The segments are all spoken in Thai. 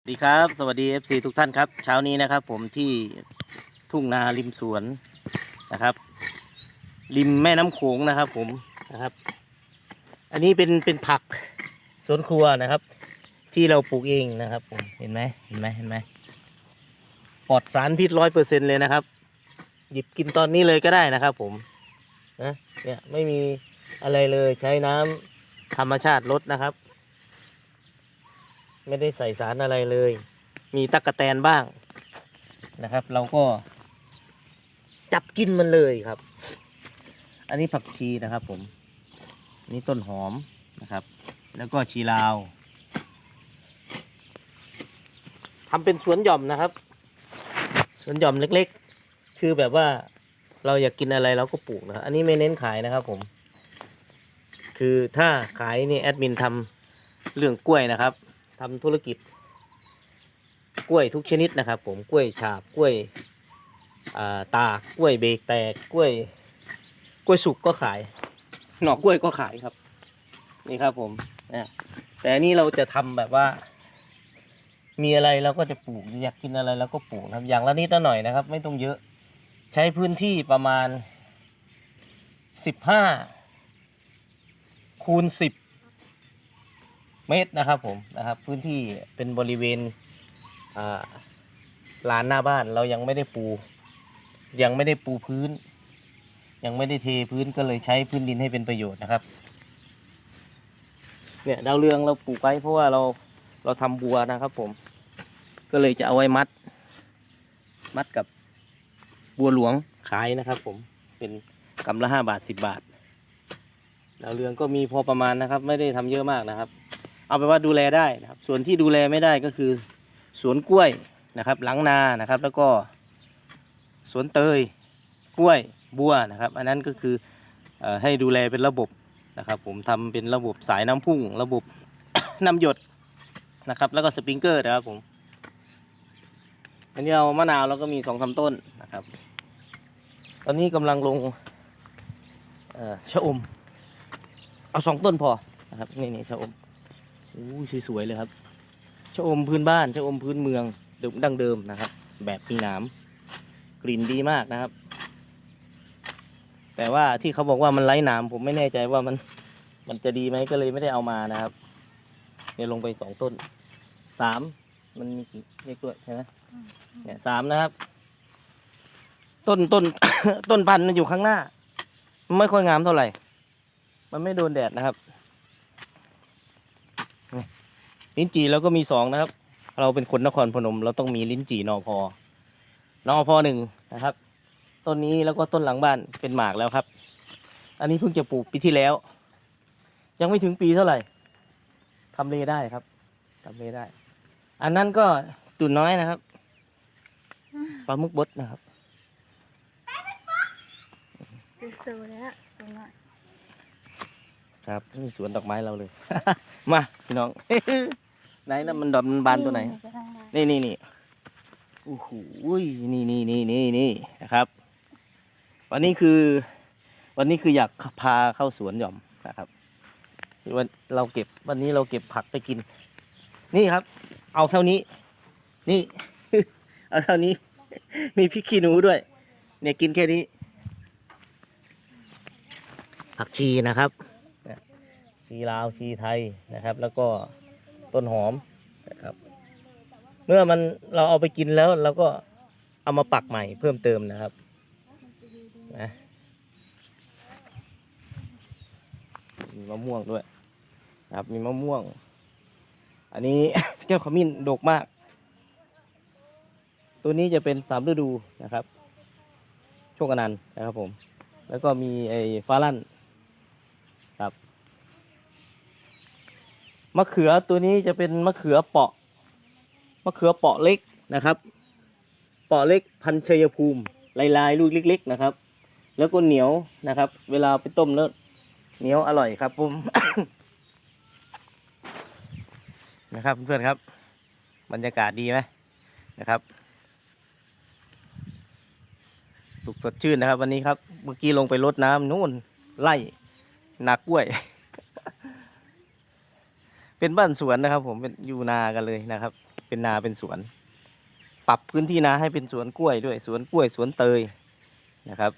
สวัสดีครับ สวัสดี FC ทุกท่านครับ เช้านี้นะครับผมที่ทุ่งนาริมสวนนะครับ ริมแม่น้ำโขงนะครับผมนะครับ อันนี้เป็นเป็นผักสวนครัวนะครับ ที่เราปลูกเองนะครับผมเห็นไหมเห็นไหมเห็นไหมปลอดสารพิษร้อยเปอร์เซ็นเลยนะครับ หยิบกินตอนนี้เลยก็ได้นะครับผมนะเนี่ยไม่มีอะไรเลยใช้น้ำธรรมชาติลดนะครับ ไม่ได้ใส่สารอะไรเลย มีตั๊กแตนบ้างนะครับ เราก็จับกินมันเลยครับ อันนี้ผักชีนะครับผมนนี่ต้นหอมนะครับ แล้วก็ชีลาวทำเป็นสวนหย่อมนะครับ สวนหย่อมเล็กๆ คือแบบว่าเราอยากกินอะไรเราก็ปลูกนะครับ อันนี้ไม่เน้นขายนะครับผม คือถ้าขายนี่แอดมินทำเรื่องกล้วยนะครับ ทำธุรกิจ กล้วยทุกชนิดนะครับ ผมกล้วยฉาบกล้วยตากกล้วยเบรกแตกกล้วย กล้วยสุกก็ขาย หน่อกล้วยก็ขายครับ นี่ครับผมนะแต่นนี้เราจะทำแบบว่า มีอะไรเราก็จะปลูกอยากกินอะไรเราก็ปลูกนะครับอย่างละนิดละหน่อยนะครับ ไม่ต้องเยอะ ใช้พื้นที่ประมาณสิบห้าคูณสิบ เมตรนะครับผมนะครับ พื้นที่เป็นบริเวณลานหน้าบ้านเรายังไม่ได้ปู ยังไม่ได้ปูพื้น ยังไม่ได้เทพื้นก็เลยใช้พื้นดินให้เป็นประโยชน์นะครับ เนี่ยดาวเรืองเราปลูกไว้เพราะว่าเราเราทำบัวนะครับผม ก็เลยจะเอาไว้มัด มัดกับบัวหลวงขายนะครับ ผมเป็นกำละห้าบาทสิบบาทดาวเรืองก็มีพอประมาณนะครับ ไม่ได้ทำเยอะมากนะครับ เอาไปว่าดูแลได้นะครับ ส่วนที่ดูแลไม่ได้ก็คือสวนกล้วยนะครับ หลังนานะครับ แล้วก็สวนเตยกล้วยบัวนะครับ อันนั้นก็คืออให้ดูแลเป็นระบบนะครับ ผมทำเป็นระบบสายน้ำพุ่ง ระบบ น้ำหยดนะครับ แล้วก็สปริงเกอร์นะครับผมอันนี้เรามะนาวเราก็มีสองสามต้นนะครับ ตอนนี้กำลังลงชะอม เอาสองต้นพอนะครับนี่นี่ชะอม โอ้สวยๆเลยครับชะอมพื้นบ้านชะอมพื้นเมืองดดั้งเดิมนะครับ แบบมีหนามกลิ่นดีมากนะครับ แต่ว่าที่เขาบอกว่ามันไร้หนามผมไม่แน่ใจว่ามันมันจะดีไหมก็เลยไม่ได้เอามานะครับเนี่ยลงไปสองต้นสามมันมีกี่เลขด้วยใช่ไหมเนี่ยสามนะครับ ต้นต้นต้นพันธุ์มันอยู่ข้างหน้ามันไม่ค่อยงามเท่าไหร่ มันไม่โดนแดดนะครับ ลิ้นจี่เราก็มีสองนะครับ เราเป็นคนนครพนม เราต้องมีลิ้นจี่นอพอนอพอหนึ่งนะครับ ต้นนี้แล้วก็ต้นหลังบ้านเป็นหมากแล้วครับ อันนี้เพิ่งจะปลูกปีที่แล้ว ยังไม่ถึงปีเท่าไหร่ทำเลได้ครับทำเลได้ อันนั้นก็ตุ่นน้อยนะครับปลาหมึกบดนะครับ ดูสูแล้วตรงนั้น ครับนี่สวนดอกไม้เราเลย มาพี่น้อง ไหนนะมันดอกมันบานตัวไหน นี่นี่นี่โอ้โหนี่นี่นี่นี่นี่นะครับ วันนี้คือ วันนี้คืออยากพาเข้าสวนหย่อมนะครับวันเราเก็บวันนี้เราเก็บผักไปกิน นี่ครับ เอาเท่านี้ นี่ เอาเท่านี้ มีพริกขี้หนูด้วย เนี่ยกินแค่นี้ ผักชีนะครับ ชีลาวชีไทยนะครับ แล้วก็ต้นหอมนะครับ เมื่อมันเราเอาไปกินแล้วเราก็เอามาปักใหม่เพิ่มเติมนะครับนะมีมะม่วงด้วยนะครับมีมะม่วง อันนี้แก้วขมิ้นดกมาก ตัวนี้จะเป็นสามฤดูนะครับ โชคอนันต์นะครับผม แล้วก็มีไอ้ฟ้าลั่นครับ มะเขือตัวนี้จะเป็นมะเขือเปาะ มะเขือเปาะเล็กนะครับ เปาะเล็กพันธุ์ชัยภูมิลายๆลูกเล็ก ๆ นะครับ แล้วก็เหนียวนะครับ เวลาไปต้มแล้วเหนียวอร่อยครับผมนะครับเพื่อนครับ บรรยากาศดีไหมนะครับ สุขสดชื่นนะครับ วันนี้ครับ เมื่อกี้ลงไปรดน้ำนู่นไล่นากล้วย เป็นบ้านสวนนะครับ ผมเป็นอยู่นากันเลยนะครับ เป็นนาเป็นสวน ปรับพื้นที่นาให้เป็นสวนกล้วยด้วยสวนกล้วยสวนเตยนะครับ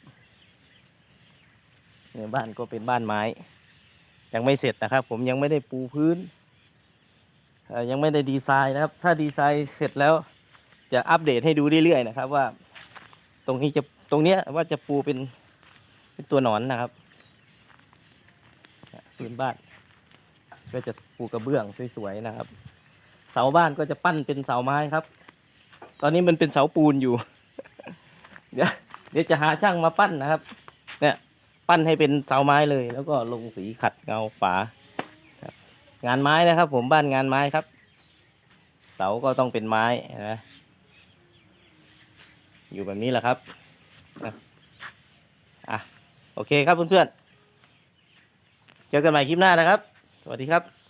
เนี่ยบ้านก็เป็นบ้านไม้ ยังไม่เสร็จนะครับ ผมยังไม่ได้ปูพื้นยังไม่ได้ดีไซน์นะครับ ถ้าดีไซน์เสร็จแล้วจะอัปเดตให้ดูเรื่อยๆนะครับ ว่า ตรงนี้จะตรงเนี้ยว่าจะปูเป็นเป็นตัวหนอนนะครับพื้นบ้าน ก็จะปูกระเบื้องสวยๆนะครับ เสาบ้านก็จะปั้นเป็นเสาไม้ครับ ตอนนี้มันเป็นเสาปูนอยู่ เดี๋ยวเดี๋ยวจะหาช่างมาปั้นนะครับ เนี่ยปั้นให้เป็นเสาไม้เลย แล้วก็ลงสีขัดเงาฝางานไม้นะครับ ผมบ้านงานไม้ครับ เสาก็ต้องเป็นไม้นะอยู่แบบนี้แหละครับอะโอเคครับเพื่อนๆเจอกันใหม่คลิปหน้านะครับ สวัสดีครับ